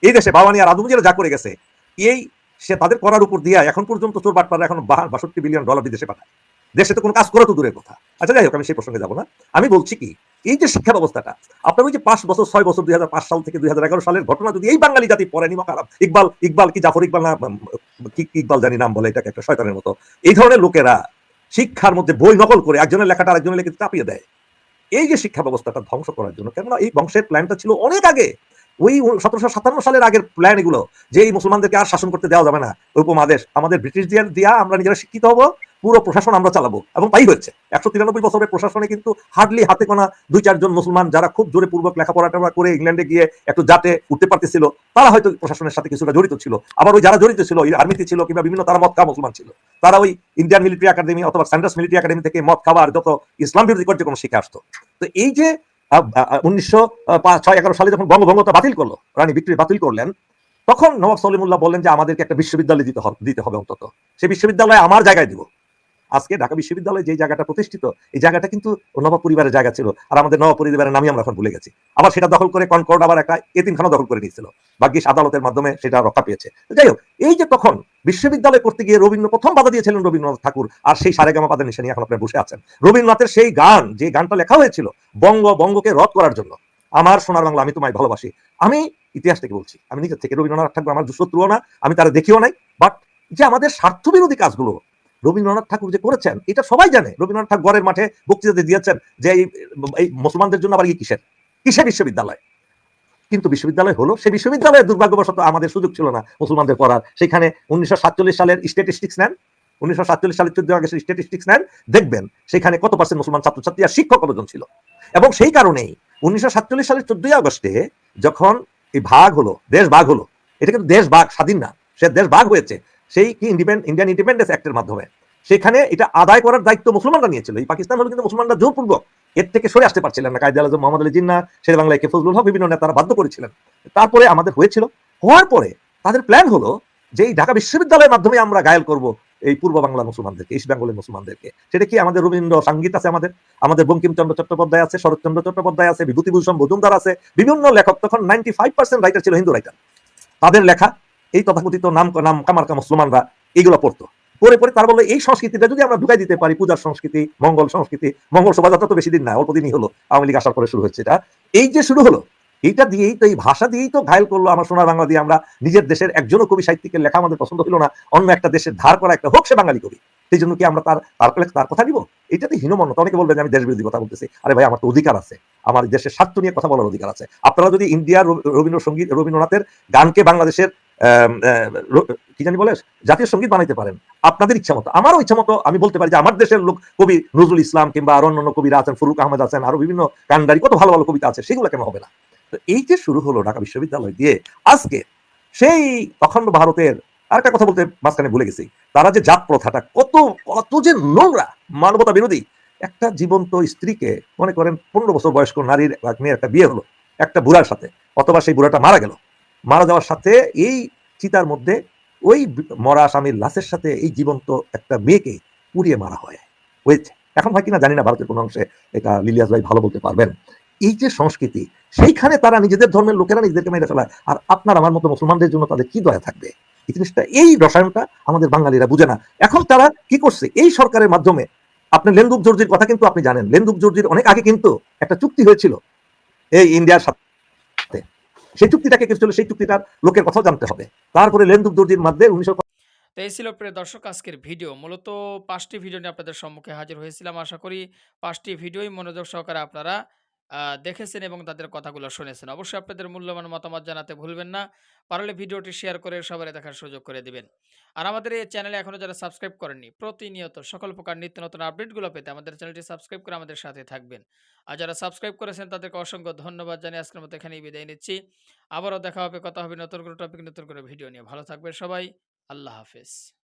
এই দেশে বাবানি আর আদমজিরা যা করে গেছে এই সে তাদের করার উপর দিয়ে এখন পর্যন্ত চোর বাটপাড়া এখন বাষট্টি বিলিয়ন ডলার বিদেশে পাঠায়। দেশে তো কোনো কাজ করে তো দূরের কথা। আচ্ছা যাই হোক, আমি সেই প্রসঙ্গে যাব না। আমি বলছি কি, এই যে শিক্ষা ব্যবস্থাটা, আপনার ওই যে পাঁচ বছর, ছয় বছর, দুই সাল থেকে দুই সালের ঘটনা যদি এই বাঙালি জাতি পড়ে নিমা খারাপ ইকবাল ইকবাল কি জাফর ইকবাল না কি ইকবাল জানি নাম বলে, এটাকে একটা শয়তানের মতো। এই ধরনের লোকেরা শিক্ষার মধ্যে বই নকল করে একজনের লেখাটা আরেকজনের লেখে চাপিয়ে দেয়। এই যে শিক্ষা ব্যবস্থাটা ধ্বংস করার জন্য, কেননা এই বংশের প্ল্যানটা ছিল অনেক আগে। ওই সতেরোশো সাতান্ন সালের আগের প্ল্যান এগুলো, যে এই মুসলমানদেরকে আর শাসন করতে দেওয়া যাবে না, উপমহাদেশ, আমাদের ব্রিটিশ দিয়া দিয়া আমরা নিজেরা শিক্ষিত হব। পুরো প্রশাসন আমরা চালাবো এবং তাই হচ্ছে একশো তিরানব্বই বছরের প্রশাসনে কিন্তু হার্ডলি হাতে কোনা দুই, চারজন মুসলমান যারা খুব জোরে পূর্বক লেখাপড়াটা করে ইংল্যান্ডে গিয়ে একটু জাতে উঠতে পারতেছিল, তারা হয়তো প্রশাসনের সাথে কিছুটা জড়িত ছিল। আবার ওই যারা জড়িত ছিল, ওই আর্মিতে ছিল কিংবা বিভিন্ন তারা মদ খাওয়া মুসলমান ছিল, তারা ওই ইন্ডিয়ান মিলিটারি একাডেমি অথবা স্যান্ডার্স মিলিটারি একাডেমি থেকে মদ খাবার যত ইসলাম বিরোধী কার্যক্রম শিখে আসতো। তো এই যে উনিশশো ছয়, এগারো সালে যখন বঙ্গভঙ্গটা বাতিল করল, রানী বিক্রি বাতিল করলেন, তখন নবাব সলিমুল্লাহ বললেন যে আমাদেরকে একটা বিশ্ববিদ্যালয় দিতে হবে দিতে হবে অন্তত। সেই বিশ্ববিদ্যালয় আমার জায়গায় দিব। আজকে ঢাকা বিশ্ববিদ্যালয়ে যে জায়গাটা প্রতিষ্ঠিত, এই জায়গাটা কিন্তু নবাব পরিবারের জায়গা ছিল আর আমাদের নবাব পরিবারের নামই আমরা এখন ভুলে গেছি। আবার সেটা দখল করে কনকর্ড আবার একটা এতিমখানা দখল করে নিয়েছিল। ভাগ্যিস আদালতের মাধ্যমে সেটা রক্ষা পেয়েছে। যাই হোক, এই যে তখন বিশ্ববিদ্যালয় করতে গিয়ে রবীন্দ্র প্রথম বাধা দিয়েছিলেন রবীন্দ্রনাথ ঠাকুর আর সেই সারেগামা পাদের নিশানি এখন আপনার বসে আছেন। রবীন্দ্রনাথের সেই গান, যে গানটা লেখা হয়েছিল, বঙ্গ বঙ্গকে রদ করার জন্য, আমার সোনার বাংলা আমি তোমায় ভালোবাসি। আমি ইতিহাস থেকে বলছি, আমি নিজের থেকে রবীন্দ্রনাথ ঠাকুর আমার দুশত্রুও না, আমি তারা দেখিও নাই বাট যে আমাদের স্বার্থবিরোধী কাজগুলো রবীন্দ্রনাথ ঠাকুর যে করেছেন, এটা সবাই জানে। রবীন্দ্রনাথ ঠাকুর ঘরের মাঠে বক্তৃতা দিয়েছেন যে এই মুসলমানদের জন্য আবার কি কিসের? কিসের বিশ্ববিদ্যালয়? কিন্তু বিশ্ববিদ্যালয় হলো সেই বিশ্ববিদ্যালয়ে দুর্ভাগ্যবশত আমাদের সুযোগ ছিল না মুসলমানদের পড়ার। সেখানে উনিশশো সাতচল্লিশ সালের স্ট্যাটিস্টিক্স নেন, উনিশশো সাতচল্লিশ সালের চোদ্দ আগস্টের স্ট্যাটিস্টিক্স নেন, দেখবেন সেখানে কত পার্সেন্ট মুসলমান ছাত্রছাত্রী আর শিক্ষক কতজন ছিল। এবং সেই কারণেই উনিশশো সাতচল্লিশ সালের চোদ্দই আগস্টে যখন এই ভাগ হলো, দেশ ভাগ হলো, এটা কিন্তু দেশ ভাগ, স্বাধীন না, সে দেশ ভাগ হয়েছে সেই কি ইন্ডিপেন্ড ইন্ডিয়ান ইন্ডিপেন্ডেন্স অ্যাক্টের মাধ্যমে। সেখানে এটা আদায় করার দায়িত্ব মুসলমানরা নিয়েছিল। এই পাকিস্তান হলো কিন্তু মুসলমানরা জোরপূর্বক এর থেকে সরে আসতে পারছিলেন না। কায়দা আলম মোহাম্মদ আলী জিন্না, শের বাংলায় কে ফজলুল হক, বিভিন্ন নেতারা বাধ্য করেছিলেন। তারপরে আমাদের হয়েছিল। হওয়ার পরে তাদের প্ল্যান হলো যে এই ঢাকা বিশ্ববিদ্যালয়ের মাধ্যমে আমরা গায়ল করব এই পূর্ব বাংলা মুসলমানদেরকে ইস্ট বেঙ্গলের মুসলমানদেরকে। সেটা কি আমাদের রবীন্দ্র সংগীত আছে আমাদের? আমাদের বঙ্কিমচন্দ্র চট্টোপাধ্যায় আছে, শরৎচন্দ্র চট্টোপাধ্যায় আছে, বিভূতিভূষণ মজুমদার আছে। বিভিন্ন লেখক, তখন নাইনটি ফাইভ পার্সেন্ট রাইটার ছিল হিন্দু রাইটার তাদের লেখা এই তথাকথিত নাম নাম কামারকা মুসলমানরা এগুলো পড়তো। পরে পরে তার বলে এই সংস্কৃতিটা যদি আমরা ঢুকাই দিতে পারি, পূজার সংস্কৃতি, মঙ্গল সংস্কৃতি, মঙ্গল শোভাযাত্রা তো বেশি দিন না, অল্প দিনই হলো, আওয়ামী লীগ আসার পরে শুরু হচ্ছে এটা। এই যে শুরু হলো, এইটা দিয়েই তো, এই ভাষা দিয়েই তো ঘায়ল করল আমার সোনার বাংলা দিয়ে আমরা নিজের দেশের একজনও কবি সাহিত্যিকের লেখা আমাদের পছন্দ হলো না, অন্য একটা দেশের ধার করা একটা হোক সে বাঙালি কবি। সেই জন্য কি আমরা তার তার তার কথা দিব এটাতে হীনমন্যতা, অনেকে বলবেন আমি দেশ বিরোধী কথা বলতেছি। আরে ভাই, আমার তো অধিকার আছে, আমার দেশের স্বার্থ নিয়ে কথা বলার অধিকার আছে। আপনারা যদি ইন্ডিয়ার রবীন্দ্রসঙ্গীত, রবীন্দ্রনাথের গানকে বাংলাদেশের কি জানি বলে, জাতীয় সংগীত বানাইতে পারেন। আপনাদের ইচ্ছা মতো। আমারও ইচ্ছা মতো, আমি বলতে পারি যে আমার দেশের লোক, কবি নজরুল ইসলাম কিংবা আরও অন্যান্য কবিরা আছেন, ফুরুক আহমেদ আছেন, আরও বিভিন্ন কান্ডারি কত ভালো ভালো কবিতা আছে, সেগুলো কেন হবে না? তো এই যে শুরু হলো ঢাকা বিশ্ববিদ্যালয় দিয়ে, আজকে সেই অখণ্ড ভারতের আর একটা কথা বলতে মাঝখানে ভুলে গেছি। তারা যে জাত প্রথাটা, কত কত যে নোংরা, মানবতা বিরোধী, একটা জীবন্ত স্ত্রীকে মনে করেন পনেরো বছর বয়স্ক নারীর মেয়ের একটা বিয়ে হলো, একটা বুড়ার সাথে, অথবা সেই বুড়াটা মারা গেল। মারা যাওয়ার সাথে এই চিতার মধ্যে ওই মরা স্বামীর লাশের সাথে এই জীবন্ত একটা মেয়েকে পুড়িয়ে মারা হয়। হয়েছে। এখন হয় কিনা জানি না, ভারতের কোনো অংশে এটা লিলিয়াস ভাই ভালো বলতে পারবেন। এই যে সংস্কৃতি, সেইখানে তারা নিজেদের ধর্মের লোকেরা নিজেদেরকে মেরে ফেলায়। আর আপনার আমার মতো মুসলমানদের জন্য তাদের কি দয়া থাকবে? এই জিনিসটা, এই রসায়নটা আমাদের বাঙালিরা বুঝে না। এখন তারা কি করছে? এই সরকারের মাধ্যমে, আপনি লেন্দুক জর্জির কথা কিন্তু আপনি জানেন। লেন্দুক জর্জির অনেক আগে কিন্তু একটা চুক্তি হয়েছিল। এই ইন্ডিয়ার সাথে সেই চুক্তিটাকে কিছু সেই চুক্তিটার লোকের কথাও জানতে হবে। তারপরে লেনদুক দর্জির মধ্যে উনিশশো তো এই ছিল প্রিয় দর্শক, আজকের ভিডিও। মূলত পাঁচটি ভিডিও নিয়ে আপনাদের সম্মুখে হাজির হয়েছিলাম। আশা করি পাঁচটি ভিডিওই মনোযোগ সহকারে আপনারা দেখেছেন এবং তাদের কথাগুলো শুনেছেন। অবশ্যই আপনাদের মূল্যবান মতামত জানাতে ভুলবেন না। পারলে ভিডিওটি শেয়ার করে সবাই দেখার সুযোগ করে দিবেন। আর আমাদের এই চ্যানেলে এখনও যারা সাবস্ক্রাইব করেননি, প্রতিনিয়ত সকল প্রকার নিত্য নতুন আপডেটগুলো পেতে আমাদের চ্যানেলটি সাবস্ক্রাইব করে আমাদের সাথে থাকবেন। আর যারা সাবস্ক্রাইব করেছেন তাদেরকে অসংখ্য ধন্যবাদ জানিয়ে আজকের মতো এখানেই বিদায় নিচ্ছি। আবারও দেখা হবে, কথা হবে নতুন কোনো টপিক নতুন কোনো ভিডিও নিয়ে। ভালো থাকবে সবাই। আল্লাহ হাফেজ।